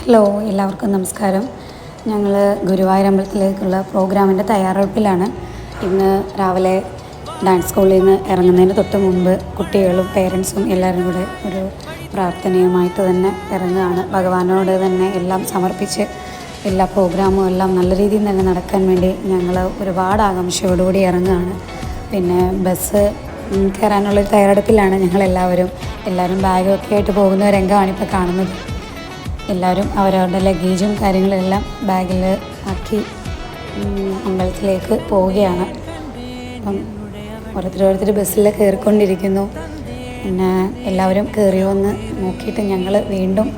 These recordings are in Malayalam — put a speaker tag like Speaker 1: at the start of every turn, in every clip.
Speaker 1: ഹലോ എല്ലാവർക്കും നമസ്കാരം. ഞങ്ങൾ ഗുരുവായൂർ അമ്പലത്തിലേക്കുള്ള പ്രോഗ്രാമിന്റെ തയ്യാറെടുപ്പിലാണ്. ഇന്ന് രാവിലെ ഡാൻസ് സ്കൂളിൽ നിന്ന് ഇറങ്ങുന്നതിന് തൊട്ട് മുമ്പ് കുട്ടികളും പേരൻസും എല്ലാവരും കൂടെ ഒരു പ്രാർത്ഥനയുമായിട്ട് തന്നെ ഇറങ്ങുകയാണ്. ഭഗവാനോട് തന്നെ എല്ലാം സമർപ്പിച്ച് എല്ലാ പ്രോഗ്രാമും എല്ലാം നല്ല രീതിയിൽ തന്നെ നടക്കാൻ വേണ്ടി ഞങ്ങൾ ഒരുപാട് ആകാംക്ഷയോടുകൂടി ഇറങ്ങുകയാണ്. പിന്നെ ബസ് കയറാനുള്ളൊരു തയ്യാറെടുപ്പിലാണ് ഞങ്ങളെല്ലാവരും. എല്ലാവരും ബാഗൊക്കെ ആയിട്ട് പോകുന്ന രംഗമാണ് ഇപ്പോൾ കാണുന്നത്. എല്ലാവരും അവരവരുടെ ലഗേജും കാര്യങ്ങളെല്ലാം ബാഗിൽ ആക്കി അമ്പലത്തിലേക്ക് പോവുകയാണ്. അപ്പം ഓരോരുത്തർ ഓരോരുത്തർ ബസ്സിൽ കയറിക്കൊണ്ടിരിക്കുന്നു പിന്നെ എല്ലാവരും കയറിയോ എന്ന് നോക്കിയിട്ട് ഞങ്ങൾ വീണ്ടും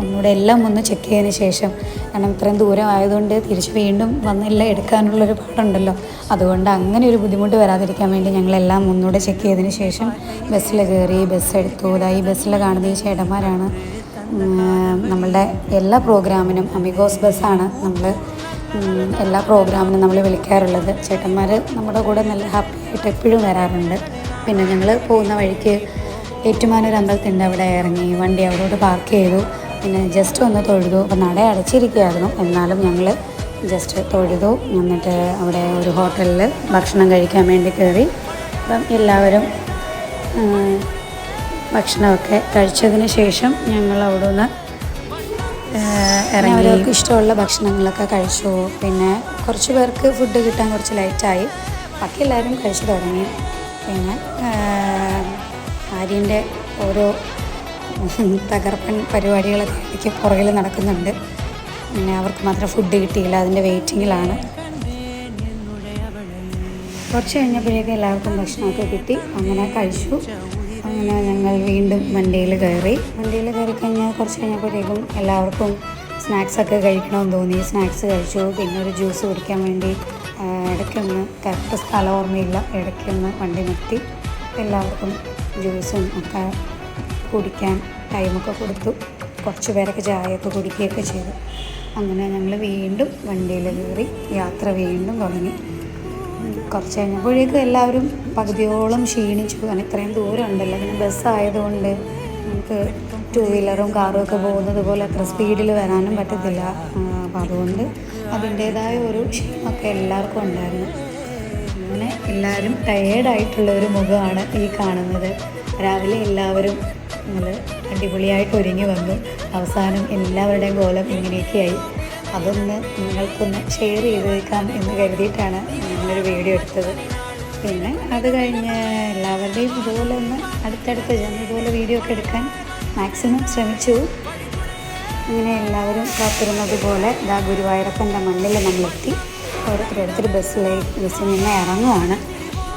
Speaker 1: ഒന്നുകൂടെ എല്ലാം ഒന്ന് ചെക്ക് ചെയ്തതിന് ശേഷം കാരണം ഇത്രയും ദൂരം ആയതുകൊണ്ട് തിരിച്ച് വീണ്ടും വന്നില്ല എടുക്കാനുള്ളൊരു പാടുണ്ടല്ലോ. അതുകൊണ്ട് അങ്ങനെ ഒരു ബുദ്ധിമുട്ട് വരാതിരിക്കാൻ വേണ്ടി ഞങ്ങളെല്ലാം ഒന്നുകൂടെ ചെക്ക് ചെയ്തതിന് ശേഷം ബസ്സിൽ കയറി ബസ് എടുത്തു. ഇതാ ഈ ബസ്സിൽ കാണുന്ന ഈ ചേട്ടന്മാരാണ് നമ്മളുടെ എല്ലാ പ്രോഗ്രാമിനും അമിഗോസ് ബസ്സാണ് നമ്മൾ എല്ലാ പ്രോഗ്രാമിനും നമ്മൾ വിളിക്കാറുള്ളത്. ചേട്ടന്മാർ നമ്മുടെ കൂടെ നല്ല ഹാപ്പി ആയിട്ട് എപ്പോഴും വരാറുണ്ട്. പിന്നെ ഞങ്ങൾ പോകുന്ന വഴിക്ക് ഏറ്റുമാനൂർ അമ്പലത്തിന്റെ അവിടെ ഇറങ്ങി വണ്ടി അവിടോട്ട് പാർക്ക് ചെയ്തു. പിന്നെ ജസ്റ്റ് ഒന്ന് തൊഴുതു. അപ്പം നട അടച്ചിരിക്കുകയായിരുന്നു. എന്നാലും ഞങ്ങൾ ജസ്റ്റ് തൊഴുതു. എന്നിട്ട് അവിടെ ഒരു ഹോട്ടലിൽ ഭക്ഷണം കഴിക്കാൻ വേണ്ടി കയറി അപ്പം എല്ലാവരും ഭക്ഷണമൊക്കെ കഴിച്ചതിന് ശേഷം ഞങ്ങൾ അവിടെ നിന്ന് ഇറങ്ങി. അവർക്ക് ഇഷ്ടമുള്ള ഭക്ഷണങ്ങളൊക്കെ കഴിച്ചു. പിന്നെ കുറച്ച് പേർക്ക് ഫുഡ് കിട്ടാൻ കുറച്ച് ലൈറ്റായി ബാക്കി എല്ലാവരും കഴിച്ചു തുടങ്ങി. പിന്നെ ആര്യന്റെ ഓരോ തകർപ്പൻ പരിപാടികളൊക്കെ എനിക്ക് പുറകിൽ നടക്കുന്നുണ്ട്. പിന്നെ അവർക്ക് മാത്രം ഫുഡ് കിട്ടിയില്ല. അതിന്റെ വെയിറ്റിങ്ങിലാണ് കുറച്ച് കഴിഞ്ഞപ്പോഴേക്കും എല്ലാവർക്കും ഭക്ഷണമൊക്കെ കിട്ടി. അങ്ങനെ കഴിച്ചു. അങ്ങനെ ഞങ്ങൾ വീണ്ടും വണ്ടിയിൽ കയറി. വണ്ടിയിൽ കയറി കഴിഞ്ഞാൽ കുറച്ച് കഴിഞ്ഞപ്പോഴേക്കും എല്ലാവർക്കും സ്നാക്സൊക്കെ കഴിക്കണമെന്ന് തോന്നി. സ്നാക്സ് കഴിച്ചു. പിന്നെ ഒരു ജ്യൂസ് കുടിക്കാൻ വേണ്ടി ഇടയ്ക്കൊന്ന് കറക്റ്റ് സ്ഥലം ഓർമ്മയില്ല. ഇടയ്ക്കൊന്ന് വണ്ടി നിർത്തി. എല്ലാവർക്കും ജ്യൂസും ഒക്കെ കുടിക്കാൻ ടൈമൊക്കെ കൊടുത്തു. കുറച്ച് പേരൊക്കെ ചായയൊക്കെ കുടിക്കുകയൊക്കെ ചെയ്തു. അങ്ങനെ ഞങ്ങൾ വീണ്ടും വണ്ടിയിൽ കയറി യാത്ര വീണ്ടും തുടങ്ങി. കുറച്ച് കഴിഞ്ഞപ്പോഴേക്കും എല്ലാവരും പകുതിയോളം ക്ഷീണിച്ചു. കാരണം ഇത്രയും ദൂരം ഉണ്ടല്ലോ പിന്നെ ബസ്സായതുകൊണ്ട് നമുക്ക് ടു വീലറും കാറും ഒക്കെ പോകുന്നത് പോലെ അത്ര സ്പീഡിൽ വരാനും പറ്റത്തില്ല. അപ്പം അതുകൊണ്ട് അതിന്റേതായ ഒരു ക്ഷീണമൊക്കെ എല്ലാവർക്കും ഉണ്ടായിരുന്നു. അങ്ങനെ എല്ലാവരും ടയേർഡായിട്ടുള്ള ഒരു മുഖമാണ് ഈ കാണുന്നത്. രാവിലെ എല്ലാവരും നമ്മൾ അടിപൊളിയായിട്ട് ഒരുങ്ങി വന്നു. അവസാനം എല്ലാവരുടെയും കോലം ഇങ്ങനെയൊക്കെയായി. അതൊന്ന് നിങ്ങൾക്കൊന്ന് ഷെയർ ചെയ്ത് വെക്കാം എന്ന് കരുതിയിട്ടാണ് ഞങ്ങളൊരു വീഡിയോ എടുത്തത്. പിന്നെ അത് കഴിഞ്ഞ് എല്ലാവരുടെയും ഇതുപോലെ ഒന്ന് അടുത്തടുത്ത് ഞാൻ ഇതുപോലെ വീഡിയോ ഒക്കെ എടുക്കാൻ മാക്സിമം ശ്രമിച്ചു. ഇങ്ങനെ എല്ലാവരും കാത്തിരുന്നത് പോലെ ഇതാ ഗുരുവായൂരപ്പന്റെ മണ്ണിൽ നമ്മളെത്തി. ഓരോരുത്തരോരുത്തർ ബസ്സിലായി ബസ്സിൽ നിന്ന് ഇറങ്ങുവാണ്.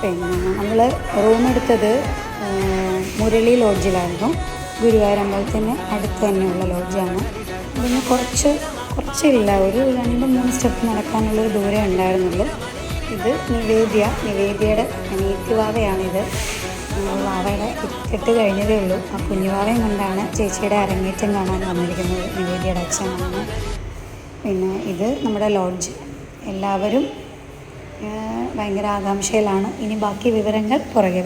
Speaker 1: പിന്നെ നമ്മൾ റൂം എടുത്തത് മുരളി ലോഡ്ജിലായിരുന്നു ഗുരുവായൂർ അമ്പലത്തിന് അടുത്ത് തന്നെയുള്ള ലോഡ്ജാണ് പിന്നെ കുറച്ച് കുറച്ചില്ല. ഒരു രണ്ട് മൂന്ന് സ്റ്റെപ്പ് നടക്കാനുള്ളൊരു ദൂരം ഉണ്ടായിരുന്നുള്ളൂ. ഇത് നിവേദ്യ നിവേദ്യയുടെ അനിയത്തിവാവയാണിത്. വാവയുടെ കെട്ട് കഴിഞ്ഞതേ ഉള്ളൂ. ആ കുഞ്ഞുവാവയും കൊണ്ടാണ് ചേച്ചിയുടെ അരങ്ങേറ്റം കാണാൻ വന്നിരിക്കുന്നത് നിവേദ്യയുടെ അച്ഛനാണ്. പിന്നെ ഇത് നമ്മുടെ ലോഡ്ജ്. എല്ലാവരും ഭയങ്കര ആകാംക്ഷയിലാണ്. ഇനി ബാക്കി വിവരങ്ങൾ പുറകെ